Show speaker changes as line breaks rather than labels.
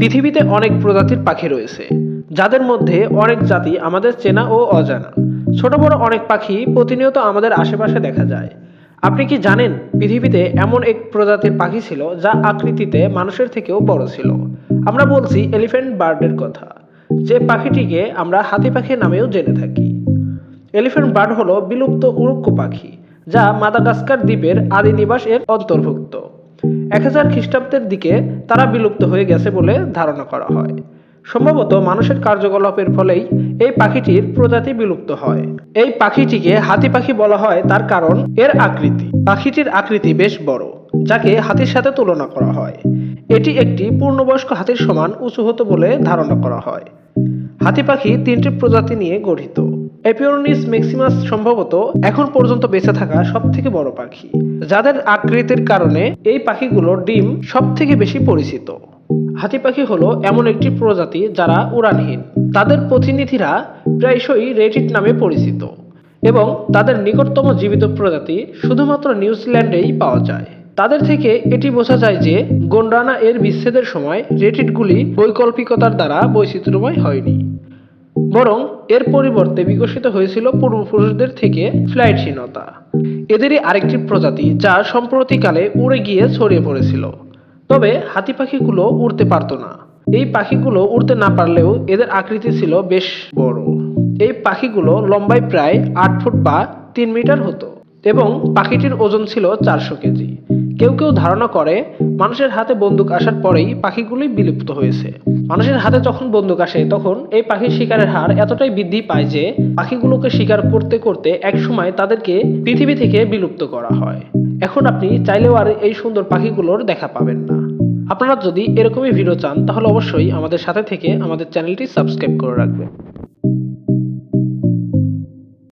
পৃথিবীতে অনেক প্রজাতির পাখি রয়েছে, যাদের মধ্যে অনেক জাতি আমাদের চেনা ও অজানা। ছোট বড় অনেক পাখি প্রতিনিয়ত আমাদের আশেপাশে দেখা যায়। আপনি কি জানেন পৃথিবীতে এমন এক প্রজাতির পাখি ছিল যা আকৃতিতে মানুষের থেকেও বড় ছিল? আমরা বলছি এলিফ্যান্ট বার্ডের কথা, যে পাখিটিকে আমরা হাতি পাখি নামেও জেনে থাকি। এলিফ্যান্ট বার্ড হলো বিলুপ্ত উড়ুক্ক পাখি, যা মাদাগাস্কার দ্বীপের আদি নিবাস এর অন্তর্ভুক্ত। এক হাজার খ্রিস্টাব্দের দিকে তারা বিলুপ্ত হয়ে গেছে বলে ধারণা করা হয়। সম্ভবত মানুষের কার্যকলাপের ফলেই এই পাখিটির প্রজাতি বিলুপ্ত হয়। এই পাখিটিকে হাতি পাখি বলা হয় তার কারণ এর আকৃতি। পাখিটির আকৃতি বেশ বড়, যাকে হাতির সাথে তুলনা করা হয়। এটি একটি পূর্ণবয়স্ক হাতির সমান উঁচু হতো বলে ধারণা করা হয়। হাতি পাখি তিনটি প্রজাতি নিয়ে গঠিত। এপিওরনিস ম্যাক্সিমাস সম্ভবত এখন পর্যন্ত বেঁচে থাকা সব থেকে বড় পাখি, যাদের আকৃতির কারণে এই পাখিগুলোর ডিম সব থেকে বেশি পরিচিত। হাতি পাখি হলো এমন একটি প্রজাতি যারা উড়ানহীন। তাদের প্রতিনিধিরা প্রায়শই রেটিট নামে পরিচিত এবং তাদের নিকটতম জীবিত প্রজাতি শুধুমাত্র নিউজিল্যান্ডেই পাওয়া যায়। তাদের থেকে এটি বোঝা যায় যে গোন্ডানা এর বিচ্ছেদের সময় রেটিটগুলি বৈকল্পিকতার দ্বারা বৈচিত্র্যময় হয়নি। বরং এর পরিবর্তে বিকশিত হয়েছিল পূর্বপুরুষদের থেকে ফ্লাইটহীনতা। এদেরই আরেকটি প্রজাতি যা সম্প্রতিকালে উড়ে গিয়ে ছড়িয়ে পড়েছিল। তবে হাতি পাখিগুলো উড়তে পারতো না। এই পাখিগুলো উড়তে না পারলেও এদের আকৃতি ছিল বেশ বড়। এই পাখিগুলো লম্বায় প্রায় আট ফুট বা তিন মিটার হতো এবং পাখিটির ওজন ছিল চারশো কেজি। কেউ কেউ ধারণা করে, মানুষের হাতে বন্দুক আসার পরেই পাখিগুলি বিলুপ্ত হয়েছে। মানুষের হাতে যখন বন্দুক আসে, তখন এই পাখির শিকারের হার এতটাই বৃদ্ধি পায় যে, পাখিগুলোকে শিকার করতে করতে একসময় তাদেরকে পৃথিবী থেকে বিলুপ্ত করা হয়। এখন আপনি চাইলেও আর এই সুন্দর পাখিগুলোর দেখা পাবেন না। আপনারা যদি এরকমই ভিডিও চান, তাহলে অবশ্যই আমাদের সাথে থেকে আমাদের চ্যানেলটি সাবস্ক্রাইব করে রাখবেন।